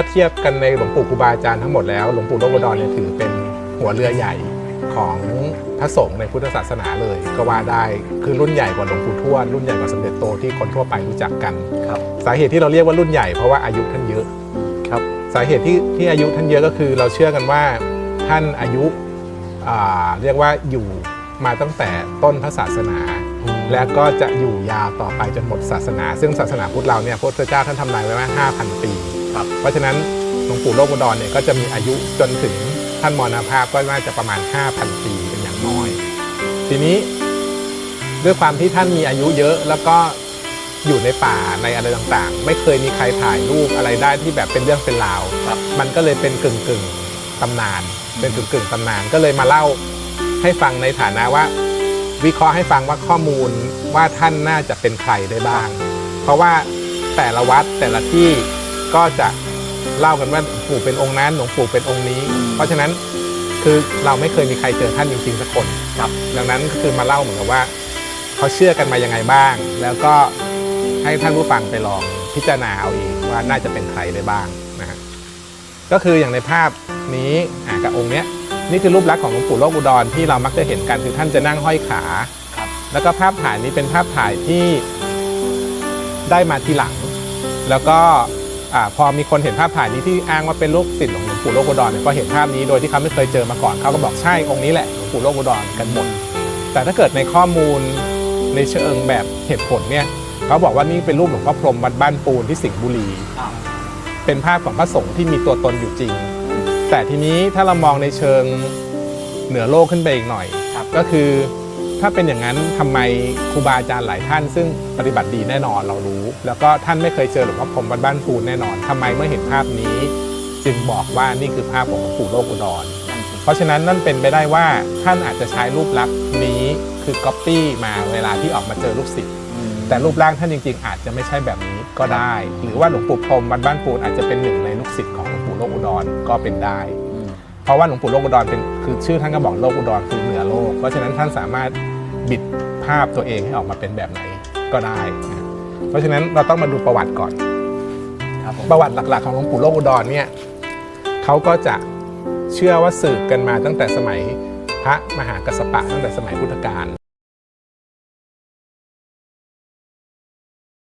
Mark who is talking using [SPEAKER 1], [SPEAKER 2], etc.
[SPEAKER 1] ถ้าเทียบกันในหลวงปู่ครูบาอาจารย์ทั้งหมดแล้วหลวงปู่โลกอุดรเนี่ยถือเป็นหัวเรือใหญ่ของพระสงฆ์ในพุทธศาสนาเลย ก็ว่าได้คือรุ่นใหญ่กว่าหลวงปู่ทวดรุ่นใหญ่กว่าสมเด็จโตที่คนทั่วไปรู้จักกัน
[SPEAKER 2] ครับ
[SPEAKER 1] สาเหตุที่เราเรียกว่ารุ่นใหญ่เพราะว่าอายุท่านเยอะ
[SPEAKER 2] ครับ
[SPEAKER 1] สาเหตุที่ที่อายุท่านเยอะก็คือเราเชื่อกันว่าท่านอายุอ่าเรียกว่าอยู่มาตั้งแต่ต้นพระศาสนา และก็จะอยู่ยาวต่อไปจนหมดศาสนา ซึ่งศาสนาพุทธเราเนี่ยพระพุทธเจ้าท่านทำนายไว้ว่า 5,000 ปี
[SPEAKER 2] ครับ
[SPEAKER 1] เพราะฉะนั้นหลวงปู่โลกอุดรเนี่ยก็จะมีอายุจนถึงท่านมรณภาพก็น่าจะประมาณ 5,000 ปีเป็นอย่างน้อย ทีนี้ด้วยความที่ท่านมีอายุเยอะแล้วก็อยู่ในป่าในอะไรต่างๆ ไม่เคยมีใครถ่ายรูปอะไรได้ที่แบบเป็นเรื่องเป็นราว
[SPEAKER 2] ครับ
[SPEAKER 1] มันก็เลยเป็นกึ่งกึ่งๆตำนาน เป็นกึ่งกึ่งๆตำนานก็เลยมาเล่าให้ฟังในฐานะว่า วิเคราะห์ให้ฟังว่าข้อมูลว่าท่านน่าจะเป็นใครได้บ้าง เพราะว่าแต่ละวัดแต่ละที่ ก็จะเล่ากันว่าหลวงปู่เป็นองค์นั้นหลวงปู่เป็นองค์นี้ เพราะฉะนั้นคือเราไม่เคยมีใครเจอท่านจริงๆสักคน
[SPEAKER 2] ครับ
[SPEAKER 1] ดังนั้นก็คือมาเล่าเหมือนกับว่าเขาเชื่อกันมายังไงบ้าง แล้วก็ให้ท่านผู้ฟังไปลองพิจารณาเอาเองว่าน่าจะเป็นใครได้บ้างนะฮะก็คืออย่างในภาพนี้อะกับองค์เนี้ยนี่คือรูปลักษณ์ของหลวงปู่โลกอุดรที่เรามักจะเห็นกันคือท่านจะนั่งห้อยขา
[SPEAKER 2] ครับ
[SPEAKER 1] แล้วก็ภาพถ่ายนี้เป็นภาพถ่ายที่ได้มาทีหลัง แล้วก็อา พอมีคนเห็นภาพถ่ายนี้ที่อ้างว่าเป็นลูกศิษย์ของหลวงปู่โลกอุดรเนี่ยก็เห็นภาพนี้โดยที่เขาไม่เคยเจอมาก่อนเขาก็บอกใช่องค์นี้แหละหลวงปู่โลกอุดรกันหมดแต่ถ้าเกิดในข้อมูลในเชิงแบบเหตุผลเนี่ยเขาบอกว่านี่เป็นรูปหลวงพ่อพรหมวัดบ้านปูนที่สิงห์บุรี
[SPEAKER 2] อ่า
[SPEAKER 1] เป็นภาพของพระสงฆ์ที่มีตัวตนอยู่จริง แต่ทีนี้ถ้าเรามองในเชิงเหนือโลกขึ้นไปอีกหน่อย
[SPEAKER 2] ครับ
[SPEAKER 1] ก็คือ ถ้าเป็นอย่างนั้นทำไมครูบาอาจารย์หลายท่าน ซึ่งปฏิบัติดีแน่นอนเรารู้ แล้วก็ท่านไม่เคยเจอหลวงพ่อพรมวัดบ้านปูนแน่นอนทำไมเมื่อเห็นภาพนี้ จึงบอกว่านี่คือภาพของหลวงปู่โลกอุดร เพราะฉะนั้นนั่นเป็นไปได้ว่าท่านอาจจะใช้รูปลักษณ์นี้คือก๊อปปี้มาเวลาที่ออกมาเจอลูกศิษย์แต่รูปร่างท่านจริง ๆ อาจจะไม่ใช่แบบนี้ก็ได้ หรือว่าหลวงปู่พรมวัดบ้านปูนอาจจะเป็นหนึ่งในลูกศิษย์ของหลวงปู่โลกอุดรก็เป็นได้ เพราะว่าหลวงปู่โลกอุดรเป็น คือชื่อท่านก็บอกโลกอุดรคือเหนือโลก เพราะฉะนั้นท่านสามารถบิดภาพตัวเองให้ออกมาเป็นแบบไหนก็ได้นะเพราะฉะนั้นเราต้องมาดูประวัติก่อน
[SPEAKER 2] ครับผม
[SPEAKER 1] ประวัติหลักๆของหลวงปู่โลกอุดรเนี่ยเขาก็จะเชื่อว่าสืบกันมาตั้งแต่สมัยพระมหากัสสปะตั้งแต่สมัยพุทธกาล